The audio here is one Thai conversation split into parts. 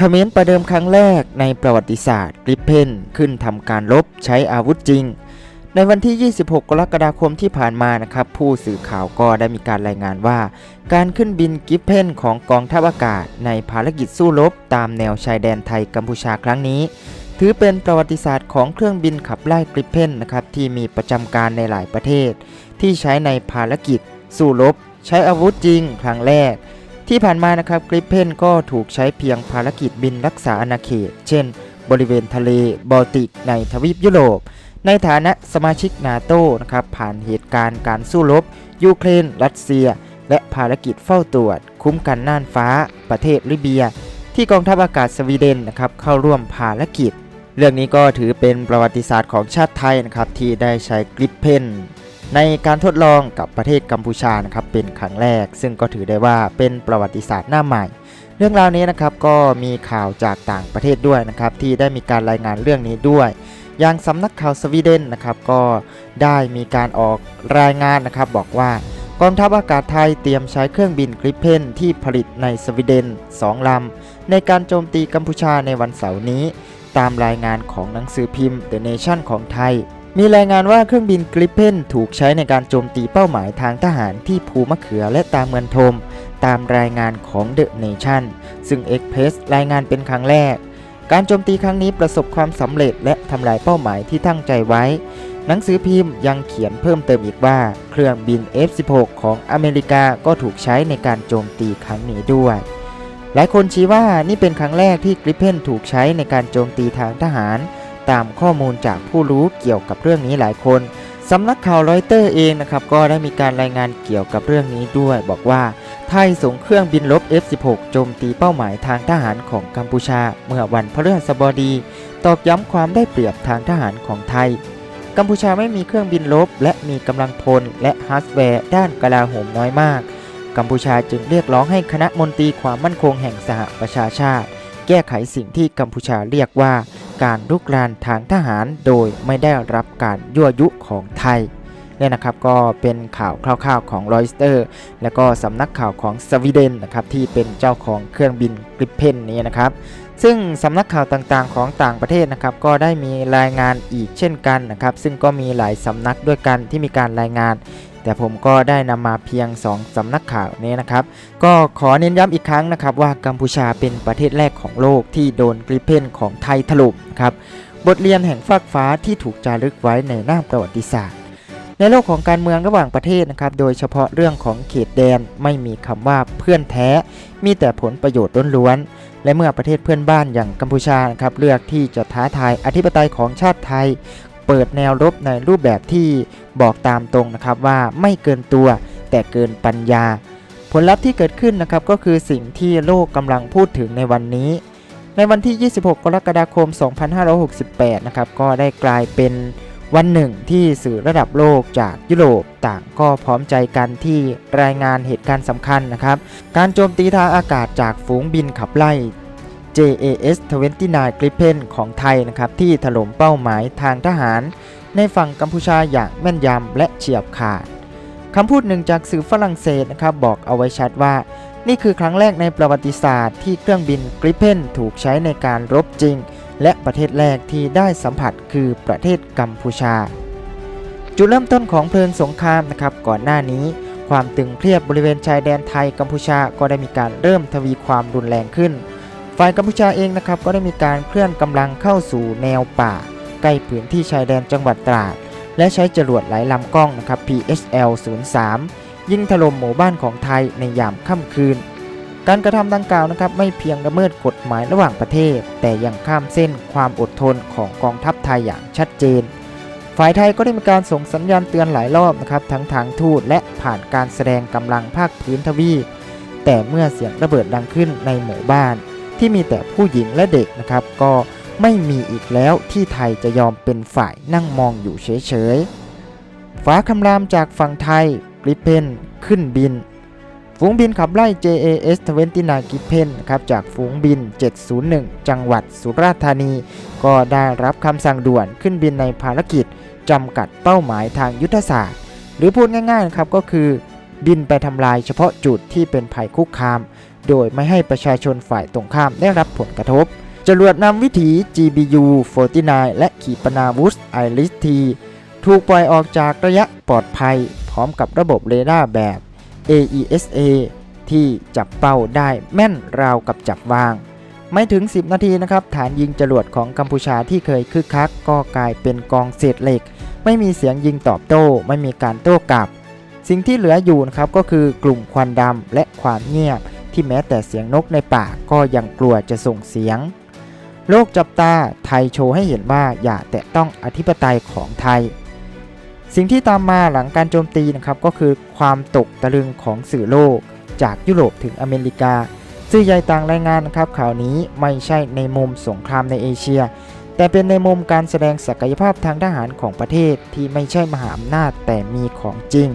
เขมรประเดิมครั้งแรกในประวัติศาสตร์กริปเพนขึ้นทำการรบใช้อาวุธจริง ในวันที่ 26 กรกฎาคมที่ผ่านมานะครับ ผู้สื่อข่าวก็ได้มีการรายงานว่า การขึ้นบินกิฟเพนของกองทัพอากาศในภารกิจสู้รบตามแนวชายแดนไทยกัมพูชาครั้งนี้ ถือเป็นประวัติศาสตร์ของเครื่องบินขับไล่กริปเพนนะครับที่มีประจำการในหลายประเทศ ที่ใช้ในภารกิจสู้รบใช้อาวุธจริง ครั้งแรก ที่ผ่านมานะครับกริปเพนก็ถูกใช้เพียงภารกิจบินรักษาอาณาเขต เช่น บริเวณทะเลบอลติกในทวีปยุโรป ในฐานะสมาชิกนาโตนะครับผ่านเหตุการณ์การสู้รบ ยูเครน รัสเซีย และภารกิจเฝ้าตรวจ คุ้มกันน่านฟ้า ประเทศลิเบีย ที่กองทัพอากาศสวีเดนนะครับเข้าร่วมภารกิจ เรื่องนี้ก็ถือเป็นประวัติศาสตร์ของชาติไทยนะครับที่ได้ใช้กริปเพน ในการทดลองกับประเทศกัมพูชานะครับเป็นครั้งแรก ซึ่งก็ถือได้ว่าเป็นประวัติศาสตร์หน้าใหม่ เรื่องราวนี้นะครับก็มีข่าวจากต่างประเทศด้วยนะครับที่ได้มีการรายงานเรื่องนี้ด้วยอย่างสำนักข่าวสวีเดนนะครับก็ได้มีการออกรายงานนะครับบอกว่ากองทัพอากาศไทยเตรียมใช้เครื่องบินกริปเพนที่ผลิตในสวีเดน 2 ลำ ในการโจมตีกัมพูชาในวันเสาร์นี้ ตามรายงานของหนังสือพิมพ์ The Nation ของไทย มีรายงานว่าเครื่องบินกริปเพนถูกใช้ในการโจมตีเป้าหมายทางทหารที่ภูมะเขือและตามเมืองทม ตามรายงานของ The Nation ซึ่ง Express รายงานเป็นครั้งแรก การโจมตีครั้งนี้ประสบความสำเร็จและทำลายเป้าหมายที่ตั้งใจไว้ หนังสือพิมพ์ยังเขียนเพิ่มเติมอีกว่า เครื่องบิน F-16 ของอเมริกาก็ถูกใช้ในการโจมตีครั้งนี้ด้วย หลายคนชี้ว่านี่เป็นครั้งแรกที่กริปเพนถูกใช้ในการโจมตีทางทหาร ตามข้อมูลจากผู้รู้เกี่ยวกับเรื่องนี้หลายคนสำนักข่าวรอยเตอร์เองนะครับก็ได้มีการรายงานเกี่ยวกับเรื่องนี้ด้วย บอกว่าไทยส่งเครื่องบินลบ F-16 โจมตีเป้าหมายทางทหารของกัมพูชา เมื่อวันพฤหัสบดี ตอกย้ำความได้เปรียบทางทหารของไทย กัมพูชาไม่มีเครื่องบินลบ และมีกำลังพลและฮาร์ดแวร์ด้านกลาโหมน้อยมาก กัมพูชาจึงเรียกร้องให้คณะมนตรีความมั่นคงแห่งสหประชาชาติ แก้ไขสิ่งที่กัมพูชาเรียกว่า การลุกรานทางทหารโดยไม่ได้รับการยั่วยุของไทยเนี่ยนะครับก็เป็นข่าวคร่าวๆของรอยสเตอร์และก็สำนักข่าวของสวีเดนนะครับที่เป็นเจ้าของเครื่องบินกริปเพนนี้นะครับ ซึ่งสำนักข่าวต่างๆ ของต่างประเทศนะครับก็ได้มีรายงานอีกเช่นกันนะครับ ซึ่งก็มีหลายสำนักด้วยกันที่มีการรายงาน แต่ผมก็ได้นำมาเพียง 2สำนักข่าวนี้นะครับ ก็ขอเน้นย้ำอีกครั้งนะครับ ว่ากัมพูชาเป็นประเทศแรกของโลกที่โดนกริเพนของไทยถล่มครับบทเรียนแห่งฟากฟ้าที่ถูกจารึกไว้ในหน้าประวัติศาสตร์ ในโลกของการเมืองระหว่างประเทศนะครับ โดยเฉพาะเรื่องของเขตแดนไม่มีคำว่าเพื่อนแท้ มีแต่ผลประโยชน์ล้วนๆ และเมื่อประเทศเพื่อนบ้านอย่างกัมพูชานะครับเลือกที่จะท้าทายอธิปไตยของชาติไทย เปิดแนวรบในรูปแบบที่บอกตามตรงนะครับว่าไม่เกินตัว แต่เกินปัญญา ผลลัพธ์ที่เกิดขึ้นนะครับก็คือสิ่งที่โลกกำลังพูดถึงในวันนี้ในวันที่ 26 กรกฎาคม 2568 นะครับ ก็ได้กลายเป็น วันหนึ่งที่สื่อระดับโลกจากยุโรปต่างก็พร้อมใจกันที่รายงานเหตุการณ์สำคัญนะครับ การโจมตีทางอากาศจากฝูงบินขับไล่ JAS 29 Gripen ของไทยนะครับที่ถล่มเป้าหมายทางทหาร ในฝั่งกัมพูชาอย่างแม่นยำและเฉียบขาดคำพูดหนึ่งจากสื่อฝรั่งเศสนะครับบอกเอาไว้ชัดว่า นี่คือครั้งแรกในประวัติศาสตร์ที่เครื่องบิน Gripen ถูกใช้ในการรบจริง และประเทศแรกที่ได้สัมผัสคือประเทศกัมพูชา จุดเริ่มต้นของเพลิงสงครามนะครับก่อนหน้านี้ ความตึงเครียดบริเวณชายแดนไทยกัมพูชาก็ได้มีการเริ่มทวีความรุนแรงขึ้น ฝ่ายกัมพูชาเองนะครับก็ได้มีการเคลื่อนกำลังเข้าสู่แนวป่าใกล้พื้นที่ชายแดนจังหวัดตราด และใช้จรวดหลายลำกล้องนะครับ PSL 03ยิงถล่มหมู่บ้านของไทยในยามค่ำคืน การกระทำดังกล่าวนะครับไม่เพียงละเมิดกฎหมายระหว่างประเทศ แต่ยังข้ามเส้นความอดทนของกองทัพไทยอย่างชัดเจน ฝ่ายไทยก็ได้มีการส่งสัญญาณเตือนหลายรอบนะครับทั้งทางทูตและผ่านการแสดงกำลังภาคพื้นทวีปแต่เมื่อเสียงระเบิดดังขึ้นในหมู่บ้าน ที่มีแต่ผู้หญิงและเด็กนะครับ ก็ไม่มีอีกแล้วที่ไทยจะยอมเป็นฝ่ายนั่งมองอยู่เฉยๆฟ้าคำรามจากฝั่งไทยกริปเพนขึ้นบิน ฝูงบินขับไล่ JAS 29 Gripen นครับจากฝูงบิน 701 จังหวัดสุราษฎร์ธานี ก็ได้รับคำสั่งด่วนขึ้นบินในภารกิจจำกัดเป้าหมายทางยุทธศาสตร์ หรือพูดง่ายๆครับก็คือ บินไปทำลายเฉพาะจุดที่เป็นภัยคุกคาม โดยไม่ให้ประชาชนฝ่ายตรงข้ามได้รับผลกระทบจรวดนำวิถี GBU 49 และขีปนาวุธ IRIS T ถูกปล่อยออกจากระยะปลอดภัย พร้อมกับระบบเรดาร์แบบ AESA ที่จับเป้าได้แม่นราวกับจับวาง ไม่ถึง 10 นาทีนะครับ ฐานยิงจรวดของกัมพูชาที่เคยคึกคัก ก็กลายเป็นกองเศษเหล็ก ไม่มีเสียงยิงตอบโต้ ไม่มีการโต้กลับ สิ่งที่เหลืออยู่นะครับก็คือกลุ่มควันดำและความเงียบ ที่แม้แต่เสียงนกในป่าก็ยังกลัวจะส่งเสียง โลกจับตาไทยโชว์ให้เห็นว่าอย่าแตะต้องอธิปไตยของไทย สิ่งที่ตามมาหลังการโจมตีนะครับก็คือความตกตะลึงของสื่อโลก จากยุโรปถึงอเมริกา สื่อใหญ่ต่างรายงานนะครับข่าวนี้ไม่ใช่ในมุมสงครามในเอเชีย แต่เป็นในมุมการแสดงศักยภาพทางทหารของประเทศที่ไม่ใช่มหาอำนาจแต่มีของจริง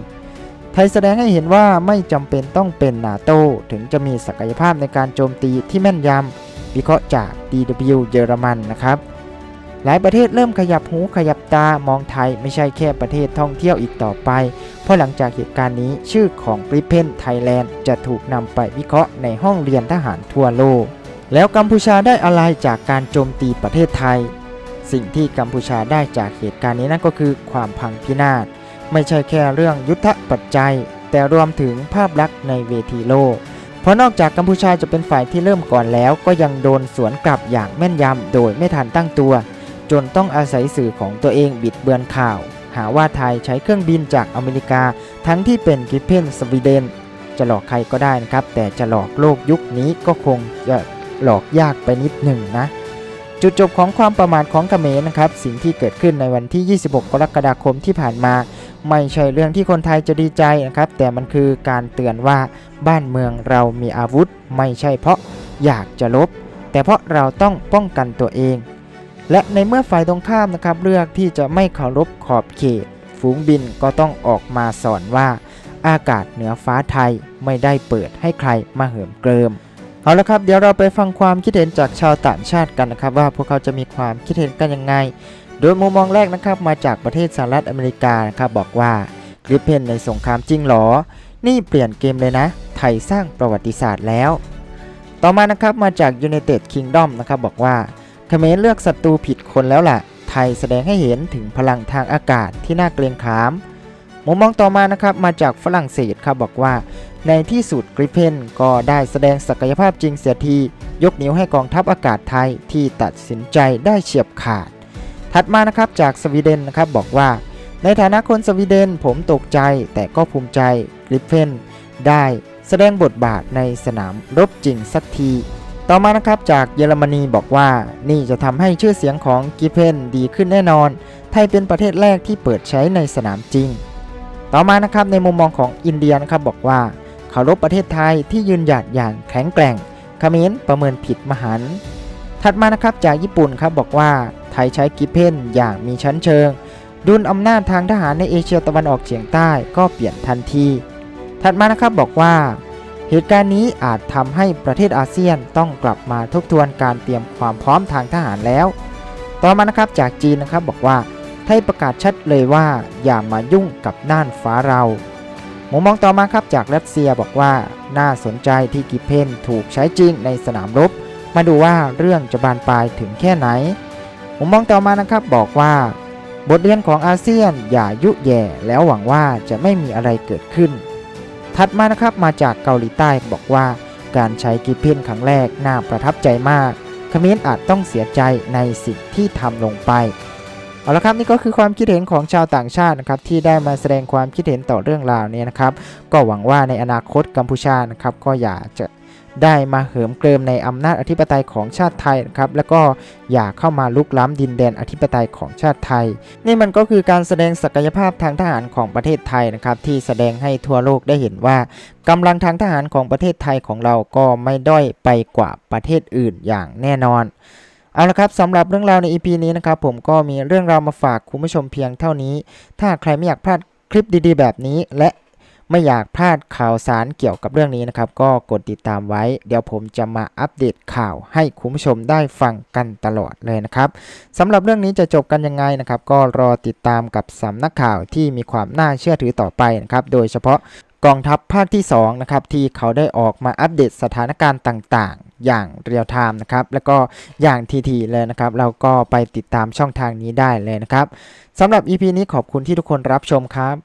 ไทยแสดงให้เห็นว่าไม่จำเป็นต้องเป็นนาโตถึงจะมีศักยภาพในการโจมตีที่แม่นยำวิเคราะห์จาก DW เยอรมันนะครับ หลายประเทศเริ่มขยับหูขยับตามองไทยไม่ใช่แค่ประเทศท่องเที่ยวอีกต่อไป เพราะหลังจากเหตุการณ์นี้ชื่อของ g r i p p e n Thailand จะถูกนำไปวิเคราะห์ในห้องเรียนทหารทั่วโลก แล้วกัมพูชาได้อะไรจากการโจมตีประเทศไทย สิ่งที่กัมพูชาได้จากเหตุการณ์นี้นั่นก็คือความพังพินาศไม่ใช่แค่เรื่องยุทธปัจจัย แต่รวมถึงภาพลักษณ์ในเวทีโลกเพราะนอกจากกัมพูชาจะเป็นฝ่ายที่เริ่มก่อนแล้ว ก็ยังโดนสวนกลับอย่างแม่นยำโดยไม่ทันตั้งตัว จนต้องอาศัยสื่อของตัวเองบิดเบือนข่าว หาว่าไทยใช้เครื่องบินจากอเมริกา ทั้งที่เป็นกิเพนสวีเดน จะหลอกใครก็ได้นะครับ แต่จะหลอกโลกยุคนี้ก็คงจะหลอกยากไปนิดหนึ่งนะ จุดจบของความประมาทของเขมรนะครับ สิ่งที่เกิดขึ้นในวันที่ 26 กรกฎาคมที่ผ่านมา ไม่ใช่เรื่องที่คนไทยจะดีใจนะครับ แต่มันคือการเตือนว่าบ้านเมืองเรามีอาวุธ ไม่ใช่เพราะอยากจะลบ แต่เพราะเราต้องป้องกันตัวเอง และในเมื่อฝ่ายตรงข้ามนะครับเลือกที่จะไม่เคารพขอบเขต ฝูงบินก็ต้องออกมาสอนว่า อากาศเหนือฟ้าไทยไม่ได้เปิดให้ใครมาเหิมเกริมเอาละครับเดี๋ยวเราไปฟังความคิดเห็นจากชาวต่างชาติกันนะครับ ว่าพวกเขาจะมีความคิดเห็นกันยังไง โดยมุมมองแรกนะครับมาจากประเทศสหรัฐอเมริกานะครับบอกว่ากริปเพนในสงครามจริงหรอ นี่เปลี่ยนเกมเลยนะ ไทยสร้างประวัติศาสตร์แล้ว ต่อมานะครับมาจาก United Kingdom นะครับบอกว่า เขมรเลือกศัตรูผิดคนแล้วล่ะ ไทยแสดงให้เห็นถึงพลังทางอากาศที่น่าเกรงขาม มุมมองต่อมานะครับมาจากฝรั่งเศสครับบอกว่า ในที่สุดกริเพนก็ได้แสดงศักยภาพจริงเสียที ยกนิ้วให้กองทัพอากาศไทยที่ตัดสินใจได้เฉียบขาด ถัดมานะครับจากสวีเดนนะครับบอกว่า ในฐานะคนสวีเดนผมตกใจแต่ก็ภูมิใจกริเพนได้แสดงบทบาทในสนามรบจริงสักที ต่อมานะครับจากเยอรมนีบอกว่านี่จะทำให้ชื่อเสียงของกิเพนดีขึ้นแน่นอน ไทยเป็นประเทศแรกที่เปิดใช้ในสนามจริง ต่อมานะครับในมุมมองของอินเดียนะครับบอกว่าเคารพประเทศไทยที่ยืนหยัดอย่างแข็งแกร่งเขมรประเมินผิดมหันต์ถัดมานะครับจากญี่ปุ่นครับบอกว่าไทยใช้กิเพนอย่างมีชั้นเชิง ดุลอำนาจทางทหารในเอเชียตะวันออกเฉียงใต้ก็เปลี่ยนทันที ถัดมานะครับบอกว่า เหตุการณ์นี้อาจทำให้ประเทศอาเซียนต้องกลับมาทบทวนการเตรียมความพร้อมทางทหารแล้ว ต่อมานะครับจากจีนนะครับบอกว่าไทยประกาศชัดเลยว่าอย่ามายุ่งกับน่านฟ้าเรามุมมองต่อมาครับจากรัสเซียบอกว่าน่าสนใจที่กิเพนถูกใช้จริงในสนามรบ มาดูว่าเรื่องจะบานปลายถึงแค่ไหนมุมมองต่อมานะครับบอกว่า บทเรียนของอาเซียนอย่ายุแย่แล้วหวังว่าจะไม่มีอะไรเกิดขึ้น ถัดมานะครับมาจากเกาหลีใต้บอกว่า การใช้กิเพนครั้งแรกน่าประทับใจมากเขมรอาจต้องเสียใจในสิ่งที่ทำลงไปเอาละครับนี่ก็คือความคิดเห็นของชาวต่างชาตินะครับที่ได้มาแสดงความคิดเห็นต่อเรื่องราวนี้นะครับ ก็หวังว่าในอนาคตกัมพูชานะครับก็อยากจะ ได้มาเหิมเกริมในอำนาจอธิปไตยของชาติไทยนะครับแล้วก็อยากเข้ามาลุกล้ำดินแดนอธิปไตยของชาติไทย นี่มันก็คือการแสดงศักยภาพทางทหารของประเทศไทยนะครับที่แสดงให้ทั่วโลกได้เห็นว่ากำลังทางทหารของประเทศไทยของเราก็ไม่ด้อยไปกว่าประเทศอื่นอย่างแน่นอนเอาละครับสำหรับเรื่องราวใน EP นี้นะครับผมก็มีเรื่องราวมาฝากคุณผู้ชมเพียงเท่านี้ ถ้าใครไม่อยากพลาดคลิปดีๆ แบบนี้ และ ไม่อยากพลาดข่าวสารเกี่ยวกับเรื่องนี้นะครับ ก็กดติดตามไว้ เดี๋ยวผมจะมาอัปเดตข่าวให้คุณผู้ชมได้ฟังกันตลอดเลยนะครับสำหรับเรื่องนี้จะจบกันยังไงนะครับ ก็รอติดตามกับสำนักข่าวที่มีความน่าเชื่อถือต่อไปนะครับ โดยเฉพาะกองทัพภาคที่2นะครับที่เขาได้ออกมาอัปเดตสถานการณ์ต่างๆ อย่างเรียลไทม์นะครับแล้วก็อย่างทีๆเลยนะครับ เราก็ไปติดตามช่องทางนี้ได้เลยนะครับสำหรับ EP นี้ขอบคุณที่ทุกคนรับชมครับ